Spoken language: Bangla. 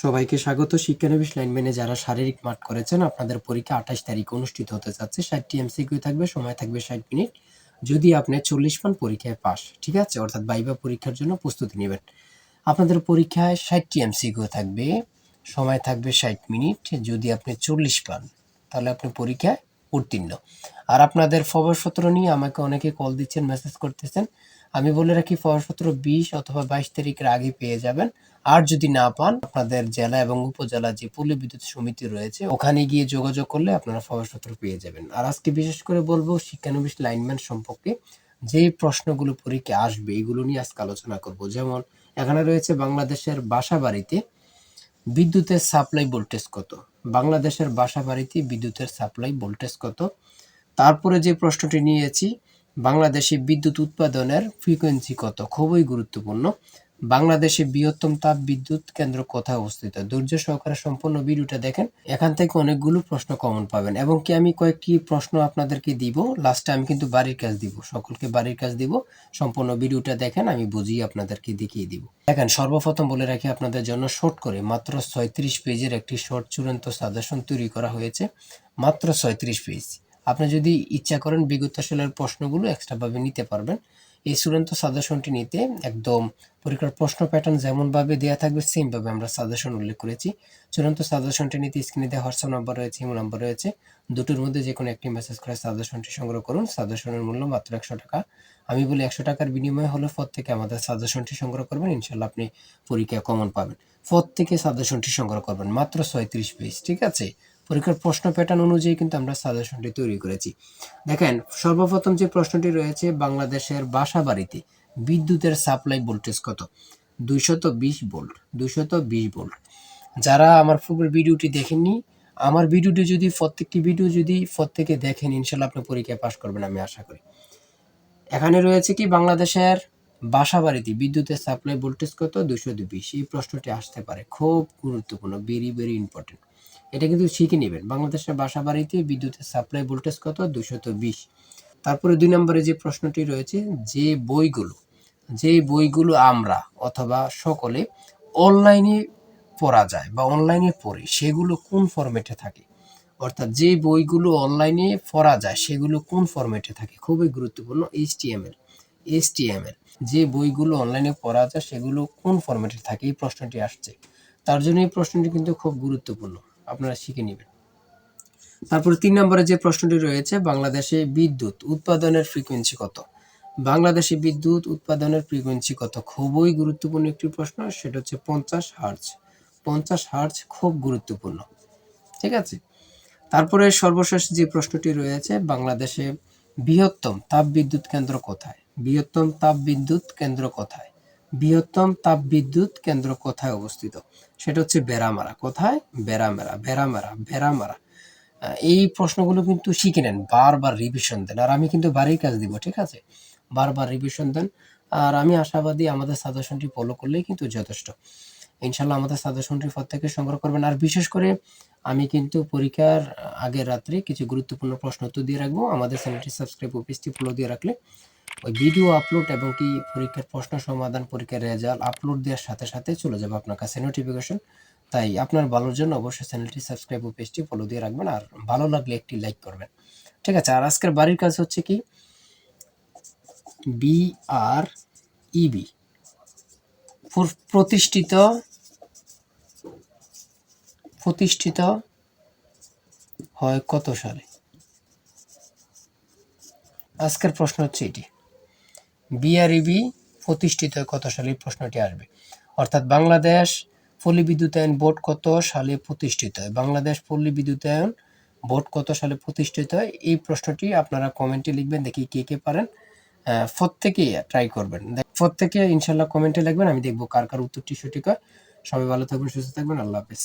সবাইকে স্বাগত। শিক্ষানবিশ লাইনম্যানে যারা শারীরিক মাঠ করেছেন, আপনাদের পরীক্ষা আঠাশ তারিখ অনুষ্ঠিত হতে যাচ্ছে। ষাটটি এমসিকিউ থাকবে, সময় থাকবে ষাট মিনিট। যদি আপনি চল্লিশ পান, পরীক্ষায় পাস। ঠিক আছে? অর্থাৎ বাইবা পরীক্ষার জন্য প্রস্তুতি নেবেন। আপনাদের পরীক্ষায় ষাটটি এমসিকিউ থাকবে, সময় থাকবে ষাট মিনিট। যদি আপনি চল্লিশ পান, তাহলে আপনি পরীক্ষায় উত্তীর্ণ। আর আপনাদের প্রবেশপত্র নিয়ে আমাকে অনেকে কল দিচ্ছেন মেসেজ করতেছেন। আমি বলে রাখি প্রবেশপত্র বিশ অথবা বাইশ তারিখের আগে পেয়ে যাবেন। আর যদি না পান, আপনাদের জেলা এবং উপজেলা যে পল্লী বিদ্যুৎ সমিতি রয়েছে, ওখানে গিয়ে যোগাযোগ করলে আপনারা প্রবেশপত্র পেয়ে যাবেন। আর আজকে বিশেষ করে বলব, শিক্ষানবিশ লাইনম্যান সম্পর্কে যে প্রশ্নগুলো পরীক্ষা আসবে, এগুলো নিয়ে আজকে আলোচনা করব। যেমন, এখানে রয়েছে, বাংলাদেশের বাসা বাড়িতে বিদ্যুতের সাপ্লাই ভোল্টেজ কত? বাংলাদেশের বাসা বাড়িতে বিদ্যুতের সাপ্লাই ভোল্টেজ কত? তারপরে যে প্রশ্নটি নিয়েছি বাংলাদেশে বিদ্যুৎ উৎপাদনের ফ্রিকোয়েন্সি কত? খুবই গুরুত্বপূর্ণ। বাংলাদেশে বৃহত্তম তাপ বিদ্যুৎ কেন্দ্র কোথায় অবস্থিত? ধৈর্য সহকারে সম্পূর্ণ ভিডিওটা দেখেন। এখান থেকে অনেকগুলো প্রশ্ন কমন পাবেন। এবং কি আমি কয়েকটি প্রশ্ন আপনাদেরকে দিব? লাস্টে আমি কিন্তু বাড়ির কাজ দিব। সকলকে বাড়ির কাজ দিব। সম্পূর্ণ ভিডিওটা দেখেন, আমি বুঝিয়ে আপনাদেরকে দেখিয়ে দিব। দেখেন, সর্বপ্রথম বলে রাখি আপনাদের জন্য শর্ট করে। মাত্র ছয়ত্রিশ পেজের একটি শর্ট চূড়ান্ত সাজেশন তৈরি করা হয়েছে। মাত্র ছয়ত্রিশ পেজ। আপনি যদি ইচ্ছা করেন বিগত সালের প্রশ্নগুলো এক্সট্রাভাবে নিতে পারবেন। এই চূড়ান্ত সাজেশনটি নিতে একদম পরীক্ষার প্রশ্ন প্যাটার্ন যেমনভাবে দেওয়া থাকবে সেমভাবে আমরা সাজেশন উল্লেখ করেছি। চূড়ান্ত সাজেশনটি নিতে স্ক্রিনে দেওয়া হোয়াটসঅ্যাপ নাম্বার রয়েছে ইমেল নাম্বার রয়েছে। দুটোর মধ্যে যে কোনো একটি মেসেজ করে সাজেশনটি সংগ্রহ করুন। সাজেশনের মূল্য মাত্র একশো টাকা। আমি বলি একশো টাকার বিনিময়ে হলে পর থেকে আমাদের সাজেশনটি সংগ্রহ করবেন, ইনশাল্লাহ আপনি পরীক্ষা কমন পাবেন। পর থেকে সাজেশনটি সংগ্রহ করবেন, মাত্র ছয়ত্রিশ পেজ ঠিক আছে? পরীক্ষার প্রশ্ন প্যাটার্ন অনুযায়ী কিন্তু আমরা সাজেশনটি তৈরি করেছি। দেখেন, সর্বপ্রথম যে প্রশ্নটি রয়েছে, বাংলাদেশের বাসা বাড়িতে বিদ্যুতের সাপ্লাই ভোল্টেজ কত? দুইশত বিশ ভোল্ট দুইশত বিশ ভোল্ট যারা আমার পূর্বের ভিডিওটি দেখেননি, আমার ভিডিওটি যদি, প্রত্যেকটি ভিডিও যদি প্রত্যেকে দেখেন ইনশাল্লাহ আপনি পরীক্ষায় পাশ করবেন আমি আশা করি। এখানে রয়েছে কি, বাংলাদেশের বাসা বাড়িতে বিদ্যুতের সাপ্লাই ভোল্টেজ কত? দুশো বিশ। এই প্রশ্নটি আসতে পারে। খুব গুরুত্বপূর্ণ ভেরি ভেরি ইম্পর্টেন্ট এটা কিন্তু শিখে নেবেন। বাংলাদেশের বাসা বাড়িতে বিদ্যুতের সাপ্লাই ভোল্টেজ কত? দুশত বিশ। তারপরে দুই নম্বরে যে প্রশ্নটি রয়েছে, যে বইগুলো যে বইগুলো আমরা অথবা সকলে অনলাইনে পড়া যায় বা অনলাইনে পড়ি, সেগুলো কোন ফরম্যাটে থাকে? অর্থাৎ যে বইগুলো অনলাইনে পড়া যায়, সেগুলো কোন ফরম্যাটে থাকে? খুবই গুরুত্বপূর্ণ এইচটিএমএল এইচটিএমএল যে বইগুলো অনলাইনে পড়া যায়, সেগুলো কোন ফরম্যাটে থাকে? এই প্রশ্নটি আসছে। তার জন্য এই প্রশ্নটি কিন্তু খুব গুরুত্বপূর্ণ। আপনারা শিখে নেবেন। তারপরে তিন নম্বরে যে প্রশ্নটি রয়েছে, বাংলাদেশে বিদ্যুৎ উৎপাদনের ফ্রিকোয়েন্সি কত? বাংলাদেশে বিদ্যুৎ উৎপাদনের ফ্রিকোয়েন্সি কত? খুবই গুরুত্বপূর্ণ একটি প্রশ্ন, সেটা হচ্ছে পঞ্চাশ হার্জ। পঞ্চাশ হার্জ খুব গুরুত্বপূর্ণ। ঠিক আছে? তারপরে সর্বশেষ যে প্রশ্নটি রয়েছে, বাংলাদেশে বৃহত্তম তাপবিদ্যুৎ কেন্দ্র কোথায়? বৃহত্তম তাপবিদ্যুৎ কেন্দ্র কোথায়? বৃহত্তম তাপ বিদ্যুৎ কেন্দ্র কোথায় অবস্থিত? সেটা হচ্ছে বেড়ামারা। কোথায়? বেড়ামেরা বেড়ামারা আহ, এই প্রশ্নগুলো কিন্তু শিখে নেন বারবার রিভিশন দেন। আর আমি কিন্তু বাড়ির কাজ দিব ঠিক আছে? বারবার রিভিশন দেন। আর আমি আশাবাদী আমাদের সাজেশনটি ফলো করলেই কিন্তু যথেষ্ট। ইনশাল্লাহ আমাদের সাজেশনটি থেকে সংগ্রহ করবেন। আর বিশেষ করে আমি কিন্তু পরীক্ষার আগের রাত্রে কিছু গুরুত্বপূর্ণ প্রশ্ন উত্তর দিয়ে রাখব। আমাদের চ্যানেলটি সাবস্ক্রাইব ও পেজটি ফলো দিয়ে রাখলে ওই ভিডিও আপলোড এবং কি পরীক্ষার প্রশ্ন সমাধান পরীক্ষার রেজাল্ট আপলোড দেওয়ার সাথে সাথে চলে যাবে আপনার কাছে নোটিফিকেশন তাই আপনার ভালোর জন্য অবশ্যই চ্যানেলটি সাবস্ক্রাইব ও পেজটি ফলো দিয়ে রাখবেন আর ভালো লাগলে একটি লাইক করবেন। ঠিক আছে, আর আজকের বাড়ির কাজ হচ্ছে কি? বি আর ইবি প্রতিষ্ঠিত প্রতিষ্ঠিত হয় কত সালে? আজকের প্রশ্ন হচ্ছে এটি। বিআরইবি প্রতিষ্ঠিত হয় কত সালে প্রশ্নটি আসবে? অর্থাৎ বাংলাদেশ পল্লী বিদ্যুতায়ন বোর্ড কত সালে প্রতিষ্ঠিত হয়? বাংলাদেশ পল্লী বিদ্যুতায়ন বোর্ড কত সালে প্রতিষ্ঠিত হয়? এই প্রশ্নটি আপনারা কমেন্টে লিখবেন, দেখি কে কে পারেন। প্রত্যেকেই ট্রাই করবেন। প্রত্যেকে ইনশাল্লাহ কমেন্টে লিখবেন, আমি দেখব কার কার উত্তরটি সঠিক হয়। সবাই ভালো থাকবেন, সুস্থ থাকবেন, আল্লাহ হাফেজ।